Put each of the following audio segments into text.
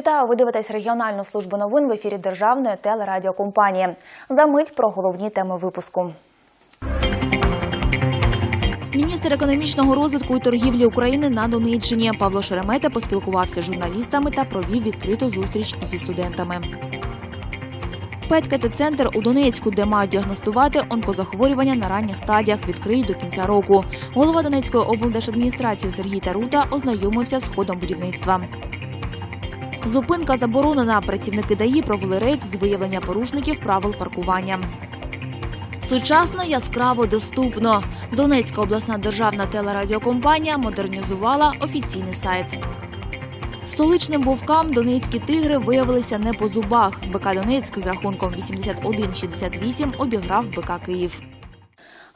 Вітаю, ви дивитесь регіональну службу новин в ефірі Державної телерадіокомпанії. За мить про головні теми випуску. Міністр економічного розвитку і торгівлі України на Донеччині Павло Шеремета поспілкувався з журналістами та провів відкриту зустріч зі студентами. Петкати-центр у Донецьку, де мають діагностувати онкозахворювання на ранніх стадіях, відкриють до кінця року. Голова Донецької облдержадміністрації Сергій Тарута ознайомився з ходом будівництва. Зупинка заборонена. Працівники ДАІ провели рейд з виявлення порушників правил паркування. Сучасно, яскраво, доступно. Донецька обласна державна телерадіокомпанія модернізувала офіційний сайт. Столичним вовкам донецькі тигри виявилися не по зубах. БК Донецьк з рахунком 81-68 обіграв БК Київ.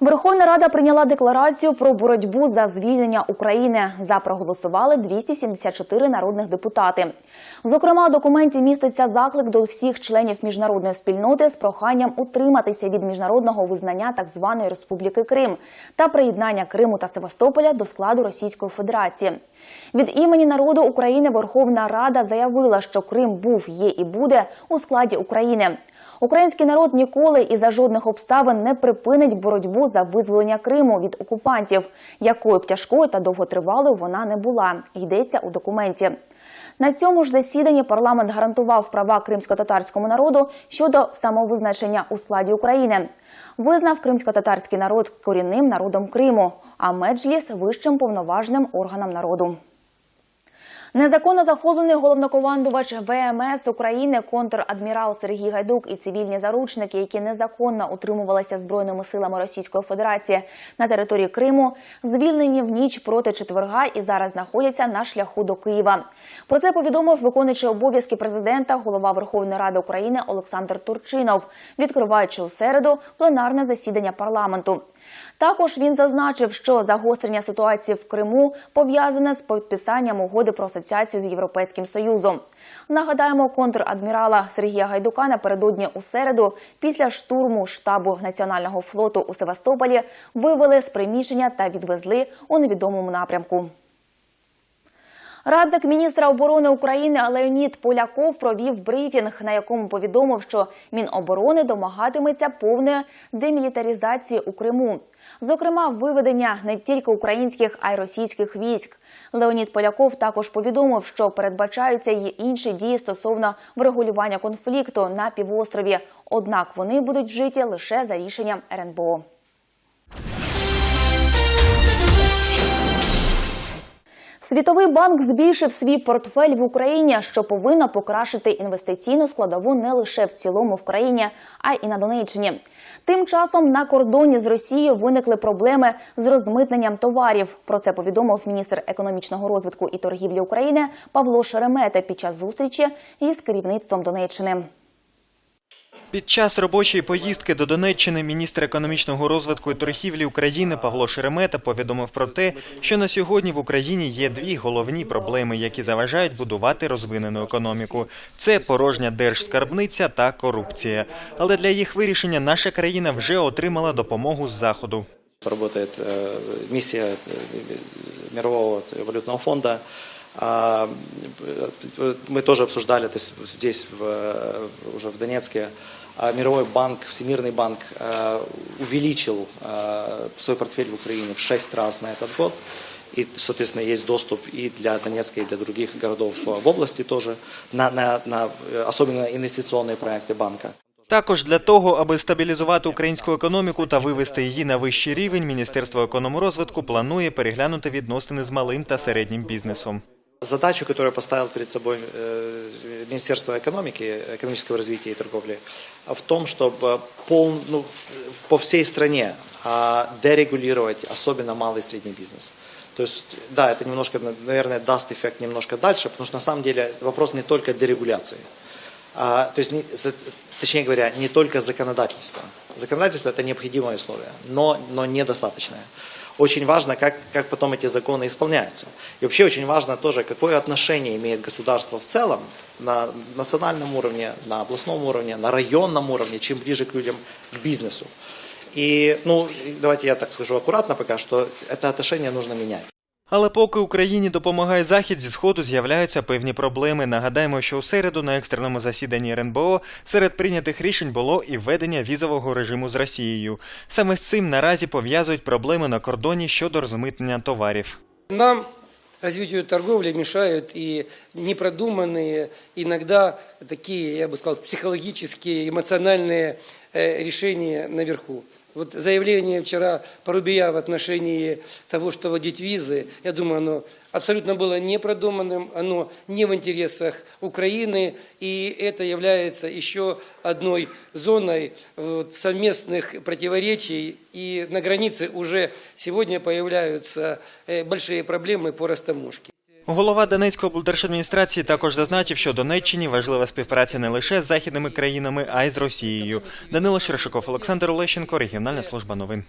Верховна Рада прийняла декларацію про боротьбу за звільнення України. За проголосували 274 народних депутати. Зокрема, у документі міститься заклик до всіх членів міжнародної спільноти з проханням утриматися від міжнародного визнання так званої Республіки Крим та приєднання Криму та Севастополя до складу Російської Федерації. Від імені народу України Верховна Рада заявила, що Крим був, є і буде у складі України. Український народ ніколи і за жодних обставин не припинить боротьбу за визволення Криму від окупантів, якою б тяжкою та довготривалою вона не була. Йдеться у документі. На цьому ж засіданні парламент гарантував права кримсько-татарському народу щодо самовизначення у складі України. Визнав кримсько-татарський народ корінним народом Криму, а Меджліс вищим повноважним органом народу. Незаконно захоплений головнокомандувач ВМС України контр-адмірал Сергій Гайдук і цивільні заручники, які незаконно утримувалися збройними силами Російської Федерації на території Криму, звільнені в ніч проти четверга і зараз знаходяться на шляху до Києва. Про це повідомив виконуючий обов'язки президента, голова Верховної Ради України Олександр Турчинов, відкриваючи у середу пленарне засідання парламенту. Також він зазначив, що загострення ситуації в Криму пов'язане з підписанням угоди про асоціацію з Європейським Союзом. Нагадаємо, контр-адмірала Сергія Гайдука напередодні у середу після штурму штабу національного флоту у Севастополі вивели з приміщення та відвезли у невідомому напрямку. Радник міністра оборони України Леонід Поляков провів брифінг, на якому повідомив, що Міноборони домагатиметься повної демілітаризації у Криму. Зокрема, виведення не тільки українських, а й російських військ. Леонід Поляков також повідомив, що передбачаються й інші дії стосовно врегулювання конфлікту на півострові. Однак вони будуть вжиті лише за рішенням РНБО. Світовий банк збільшив свій портфель в Україні, що повинно покращити інвестиційну складову не лише в цілому в країні, а й на Донеччині. Тим часом на кордоні з Росією виникли проблеми з розмитненням товарів. Про це повідомив міністр економічного розвитку і торгівлі України Павло Шеремета під час зустрічі із керівництвом Донеччини. Під час робочої поїздки до Донеччини міністр економічного розвитку і торгівлі України Павло Шеремета повідомив про те, що на сьогодні в Україні є дві головні проблеми, які заважають будувати розвинену економіку: це порожня держскарбниця та корупція. Але для їх вирішення наша країна вже отримала допомогу з заходу. Работает э, миссия э, Мирового валютного фонда. А, э, Мы тоже обсуждали это с- здесь, в, э, уже в Донецке. А Мировой банк, Всемирный банк э, увеличил э, свой портфель в Украине в 6 раз на этот год. И, соответственно, есть доступ и для Донецка, и для других городов э, в области тоже, на, на, на э, особенно инвестиционные проекты банка. Також для того, аби стабілізувати українську економіку та вивести її на вищий рівень, Міністерство економрозвитку планує переглянути відносини з малим та середнім бізнесом. Задачу, которую поставил перед собой э, Министерство экономики, экономического развития и торговли, в том, чтобы пол, ну, по всей стране а, дерегулировать особенно малый и средний бизнес. То есть, да, это немножко, наверное, даст эффект немножко дальше, потому что на самом деле вопрос не только дерегуляции. А, то есть, точнее говоря, не только законодательство. Законодательство – это необходимое условие, но, но недостаточное. Очень важно, как, как потом эти законы исполняются. И вообще очень важно тоже, какое отношение имеет государство в целом на национальном уровне, на областном уровне, на районном уровне, чем ближе к людям, к бизнесу. И, ну, давайте я так скажу аккуратно пока, что это отношение нужно менять. Але поки Україні допомагає Захід, зі Сходу з'являються певні проблеми. Нагадаємо, що у середу на екстреному засіданні РНБО серед прийнятих рішень було і введення візового режиму з Росією. Саме з цим наразі пов'язують проблеми на кордоні щодо розмитнення товарів. Нам развитию торговли мешают и непродуманные, иногда такие, я бы сказал, психологические, эмоциональные э, решения наверху. Вот заявление вчера Порубия в отношении того, что вводить визы, я думаю, оно абсолютно было непродуманным, оно не в интересах Украины, и это является еще одной зоной вот, совместных противоречий, и на границе уже сегодня появляются э, большие проблемы по растаможке. Голова Донецької облдержадміністрації також зазначив, що Донеччині важлива співпраця не лише з західними країнами, а й з Росією. Данило Шершиков, Олександр Олещенко, регіональна служба новин.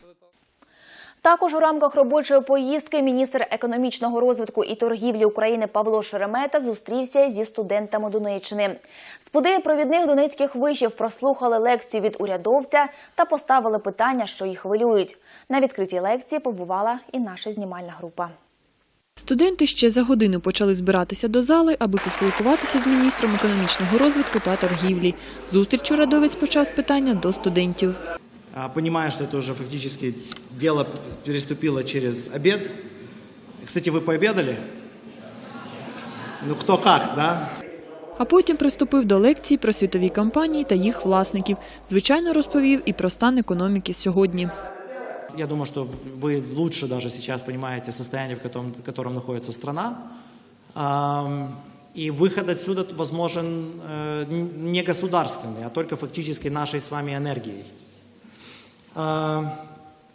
Також у рамках робочої поїздки міністр економічного розвитку і торгівлі України Павло Шеремета зустрівся зі студентами Донеччини. Спудеї провідних донецьких вишів прослухали лекцію від урядовця та поставили питання, що їх хвилюють. На відкритій лекції побувала і наша знімальна група. Студенти ще за годину почали збиратися до зали, аби поспілкуватися з міністром економічного розвитку та торгівлі. Зустріч урадовець почав з питання до студентів. А, Понимая, что это уже фактически дело переступило через обед. Кстати, вы пообедали? Ну, кто как, да? А потім приступив до лекцій про світові компанії та їх власників. Звичайно, розповів і про стан економіки сьогодні. Я думаю, что вы лучше даже сейчас понимаете состояние, в котором, в котором находится страна. И выход отсюда возможен э, не государственный, а только фактически нашей с вами энергией.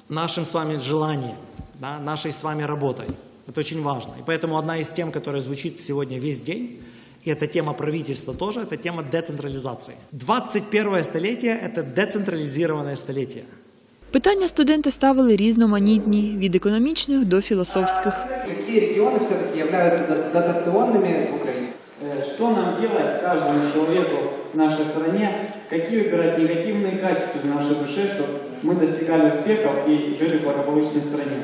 Нашим с вами желанием, да, нашей с вами работой. Это очень важно. И поэтому одна из тем, которая звучит сегодня весь день, и эта тема правительства тоже, это тема децентрализации. 21 столетие – это децентрализированное столетие. Питання студенти ставили різноманітні – від економічних до філософських. Какие регионы все-таки являются до- дотационными в Украине? Э, Что нам делать каждому человеку в нашей стране? Какие выбирать негативные качества в нашей душе, чтобы мы достигали успехов и жили в благополучной стране?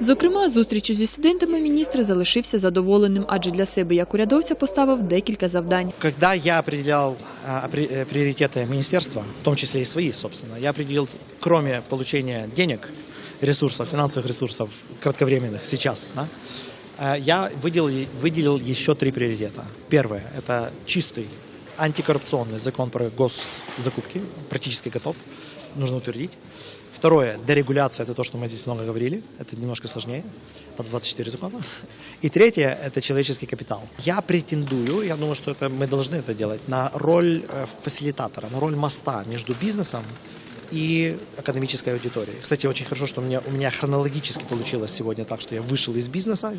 Зокрема, зустрічю зі студентами міністр залишився задоволеним, адже для себе як урядовця поставив декілька завдань. Когда я определял а, опре- э, приоритеты министерства, в том числе и свои, собственно, я определил, кроме получения денег, ресурсов, финансовых ресурсов кратковременных сейчас, да, э, я выделил, е- выделил еще три приоритета. Первое – это чистый антикоррупционный закон про госзакупки, практически готов, нужно утвердить. Второе, дерегуляция, это то, что мы здесь много говорили, это немножко сложнее, там 24 закона. И третье, это человеческий капитал. Я претендую, я думаю, что это, мы должны это делать, на роль э, фасилитатора, на роль моста между бизнесом и академической аудиторией. Кстати, очень хорошо, что у меня, у меня хронологически получилось сегодня так, что я вышел из бизнеса,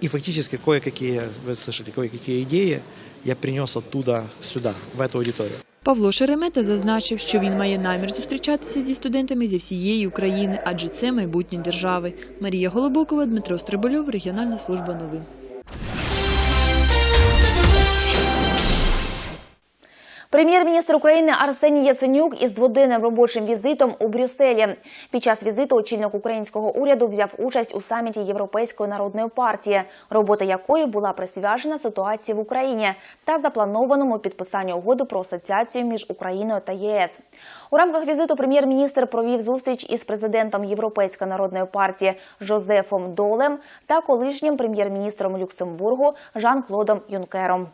и фактически кое-какие, вы слышали, кое-какие идеи я принес оттуда сюда, в эту аудиторию. Павло Шеремета зазначив, що він має намір зустрічатися зі студентами зі всієї України, адже це майбутнє держави. Марія Голобокова, Дмитро Стрибольов, регіональна служба новин. Прем'єр-міністр України Арсеній Яценюк із дводенним робочим візитом у Брюсселі. Під час візиту очільник українського уряду взяв участь у саміті Європейської народної партії, робота якої була присвячена ситуації в Україні та запланованому підписанню угоди про асоціацію між Україною та єС. У рамках візиту прем'єр-міністр провів зустріч із президентом Європейської народної партії Жозефом Долем та колишнім прем'єр-міністром Люксембургу Жан-Клодом Юнкером.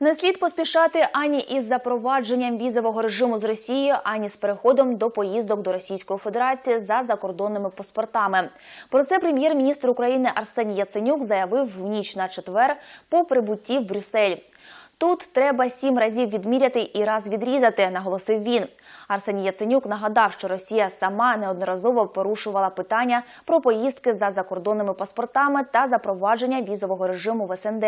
Не слід поспішати ані із запровадженням візового режиму з Росією, ані з переходом до поїздок до Російської Федерації за закордонними паспортами. Про це прем'єр-міністр України Арсеній Яценюк заявив в ніч на четвер по прибутті в Брюссель. Тут треба сім разів відміряти і раз відрізати, наголосив він. Арсеній Яценюк нагадав, що Росія сама неодноразово порушувала питання про поїздки за закордонними паспортами та запровадження візового режиму в СНД.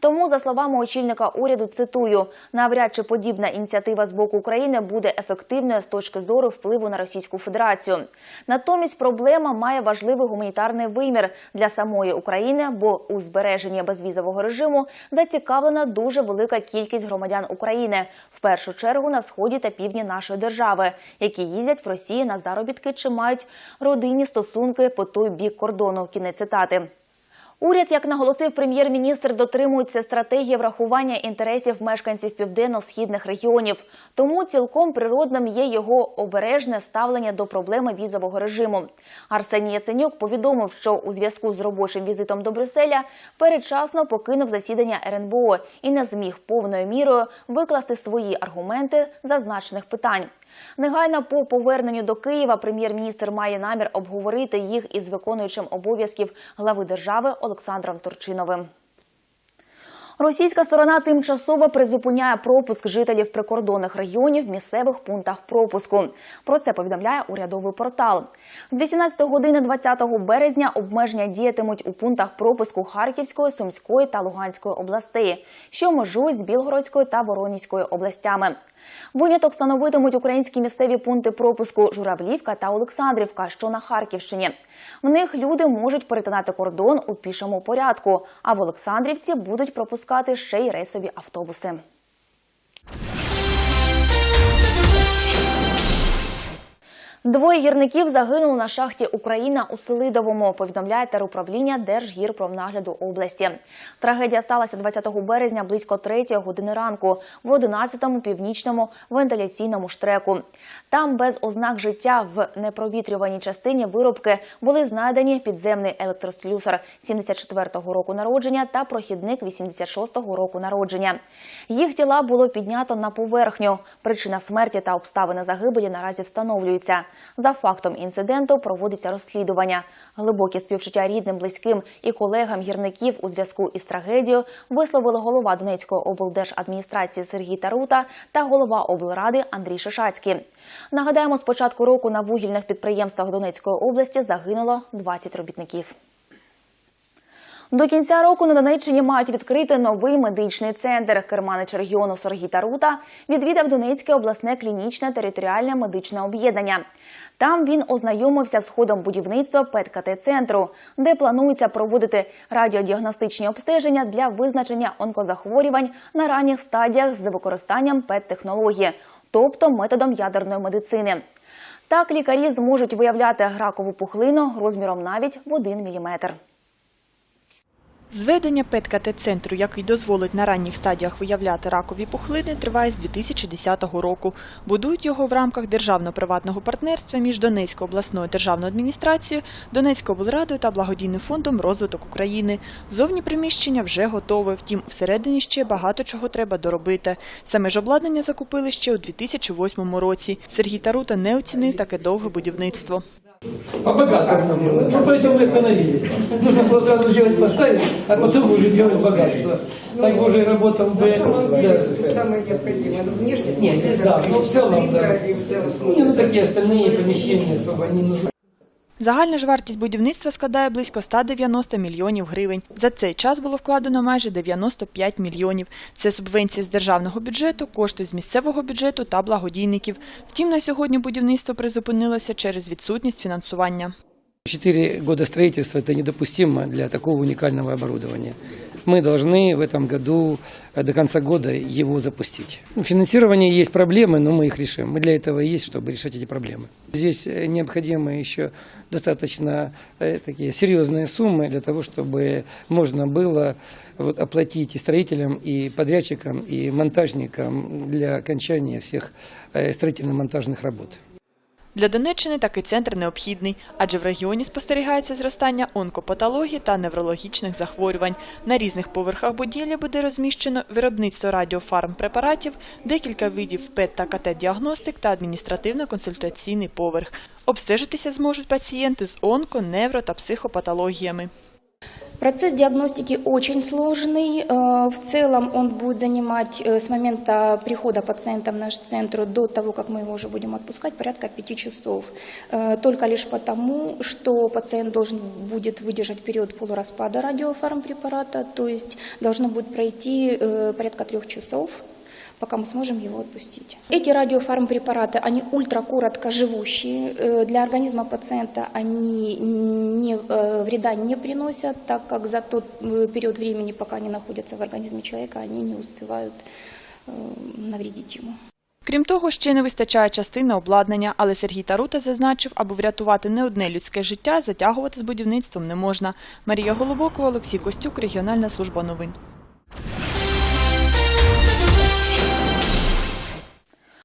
Тому, за словами очільника уряду, цитую, навряд чи подібна ініціатива з боку України буде ефективною з точки зору впливу на Російську Федерацію. Натомість проблема має важливий гуманітарний вимір для самої України, бо у збереженні безвізового режиму зацікавлена дуже велика велика кількість громадян України, в першу чергу на сході та півдні нашої держави, які їздять в Росії на заробітки чи мають родинні стосунки по той бік кордону. Кінець цитати. Уряд, як наголосив прем'єр-міністр, дотримується стратегії врахування інтересів мешканців південно-східних регіонів. Тому цілком природним є його обережне ставлення до проблеми візового режиму. Арсеній Яценюк повідомив, що у зв'язку з робочим візитом до Брюсселя передчасно покинув засідання РНБО і не зміг повною мірою викласти свої аргументи зазначених питань. Негайно по поверненню до Києва прем'єр-міністр має намір обговорити їх із виконуючим обов'язків глави держави Олександром Турчиновим. Російська сторона тимчасово призупиняє пропуск жителів прикордонних районів в місцевих пунктах пропуску. Про це повідомляє урядовий портал. З 18 години 20 березня обмеження діятимуть у пунктах пропуску Харківської, Сумської та Луганської областей, що межують з Білгородською та Воронізькою областями. Виняток становитимуть українські місцеві пункти пропуску Журавлівка та Олександрівка, що на Харківщині. В них люди можуть перетинати кордон у пішому порядку, а в Олександрівці будуть пропускати ще й рейсові автобуси. Двоє гірників загинули на шахті Україна у Селидовому, повідомляє теруправління Держгірпромнагляду області. Трагедія сталася 20 березня близько 3 години ранку в 11-му північному вентиляційному штреку. Там без ознак життя в непровітрюваній частині виробки були знайдені підземний електрослюсар 74-го року народження та прохідник 86-го року народження. Їх тіла було піднято на поверхню. Причина смерті та обставини загибелі наразі встановлюються. За фактом інциденту проводиться розслідування. Глибокі співчуття рідним, близьким і колегам гірників у зв'язку із трагедією висловили голова Донецької облдержадміністрації Сергій Тарута та голова облради Андрій Шишацький. Нагадаємо, з початку року на вугільних підприємствах Донецької області загинуло 20 робітників. До кінця року на Донеччині мають відкрити новий медичний центр. Керманич регіону Сергій Тарута відвідав Донецьке обласне клінічне територіальне медичне об'єднання. Там він ознайомився з ходом будівництва ПЕТ-КТ-центру, де планується проводити радіодіагностичні обстеження для визначення онкозахворювань на ранніх стадіях з використанням ПЕТ-технології, тобто методом ядерної медицини. Так лікарі зможуть виявляти ракову пухлину розміром навіть в 1 міліметр. Зведення ПЕТ-КТ-центру, який дозволить на ранніх стадіях виявляти ракові пухлини, триває з 2010 року. Будують його в рамках державно-приватного партнерства між Донецькою обласною державною адміністрацією, Донецькою облрадою та благодійним фондом розвиток України. Зовні приміщення вже готове, втім, всередині ще багато чого треба доробити. Саме ж обладнання закупили ще у 2008 році. Сергій Тарута не оцінив таке довге будівництво. По-богатому. Ну, поэтому мы остановились. Нужно было сразу сделать поставить, а потом уже делать богатство. Так бы уже работал бы... Да. Самое необходимое. Ну, внешне Нет, здесь да, но в целом, да. и в целом Не, ну такие остальные помещения особо не нужны. Загальна ж вартість будівництва складає близько 190 мільйонів гривень. За цей час було вкладено майже 95 мільйонів. Це субвенції з державного бюджету, кошти з місцевого бюджету та благодійників. Втім, на сьогодні будівництво призупинилося через відсутність фінансування. Четыре года строительства – это недопустимо для такого уникального оборудования. Мы должны в этом году э, до конца года его запустить. Ну, Финансирование есть проблемы, но мы их решим. Мы для этого и есть, чтобы решать эти проблемы. Здесь э, необходимы еще достаточно э, такие серьезные суммы для того, чтобы можно было вот, оплатить и строителям, и подрядчикам, и монтажникам для окончания всех строительно-монтажных работ. Для Донеччини такий центр необхідний, адже в регіоні спостерігається зростання онкопатології та неврологічних захворювань. На різних поверхах будівлі буде розміщено виробництво радіофармпрепаратів, декілька видів ПЕТ та КТ-діагностик та адміністративно-консультаційний поверх. Обстежитися зможуть пацієнти з онко, невро та психопатологіями. Процесс диагностики очень сложный. Э, В целом он будет занимать э, с момента прихода пациента в наш центр до того, как мы его уже будем отпускать, порядка пяти часов. Э, Только лишь потому, что пациент должен будет выдержать период полураспада радиофармпрепарата, то есть должно будет пройти э, порядка трех часов пока мы сможем его отпустить. Эти радиофармпрепараты, они ультракоротко живущие. Э, Для организма пациента они не, э, вреда не приносят, так как за тот э, период времени, пока они находятся в организме человека, они не успевают э, навредить ему. Крім того, ще не вистачає частини обладнання, але Сергій Тарута зазначив, аби врятувати не одне людське життя, затягувати з будівництвом не можна. Марія Голубокова, Олексій Костюк, Регіональна служба новин.